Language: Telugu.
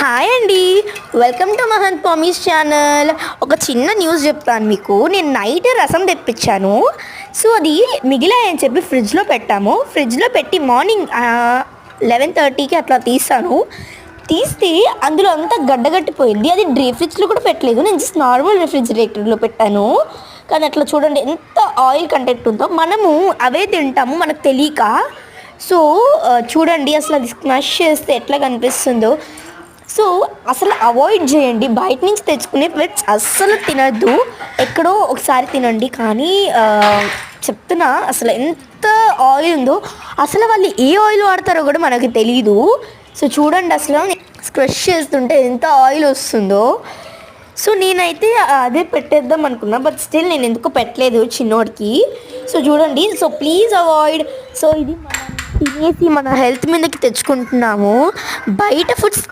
హాయ్ అండి welcome to Mahant Pamis channel ఒక చిన్న న్యూస్ చెప్తాను మీకు. నేను నైట్ రసం తెప్పించాను. సో అది మిగిలాయని చెప్పి ఫ్రిడ్జ్లో పెట్టాము. ఫ్రిడ్జ్లో పెట్టి మార్నింగ్ లెవెన్ థర్టీకి అట్లా తీస్తాను తీస్తే అందులో అంతా గడ్డగట్టిపోయింది. అది డ్రీ ఫ్రిడ్జ్లో కూడా పెట్టలేదు. నేను జస్ట్ నార్మల్ రిఫ్రిజిరేటర్లో పెట్టాను. కానీ అట్లా చూడండి ఎంత ఆయిల్ కంటెంట్ ఉందో. మనము అవే తింటాము మనకు తెలియక. సో చూడండి అసలు అది స్మాష్ చేస్తే ఎట్లా కనిపిస్తుందో. సో అసలు అవాయిడ్ చేయండి. బయట నుంచి తెచ్చుకునే ప్లేట్స్ అస్సలు తినద్దు. ఎక్కడో ఒకసారి తినండి. కానీ చెప్తున్నా అసలు ఎంత ఆయిల్ ఉందో అసలు వాళ్ళు ఏ ఆయిల్ వాడతారో కూడా మనకు తెలియదు సో చూడండి అసలు స్క్రష్ చేస్తుంటే ఎంత ఆయిల్ వస్తుందో. సో నేనైతే అదే పెట్టేద్దాం అనుకున్నా. బట్ స్టిల్ నేను ఎందుకు పెట్టలేదు చిన్నోడికి. సో చూడండి. సో ప్లీజ్ అవాయిడ్ సో ఇది మనం తినేసి మన హెల్త్ మీదకి తెచ్చుకుంటున్నాము. బయట ఫుడ్స్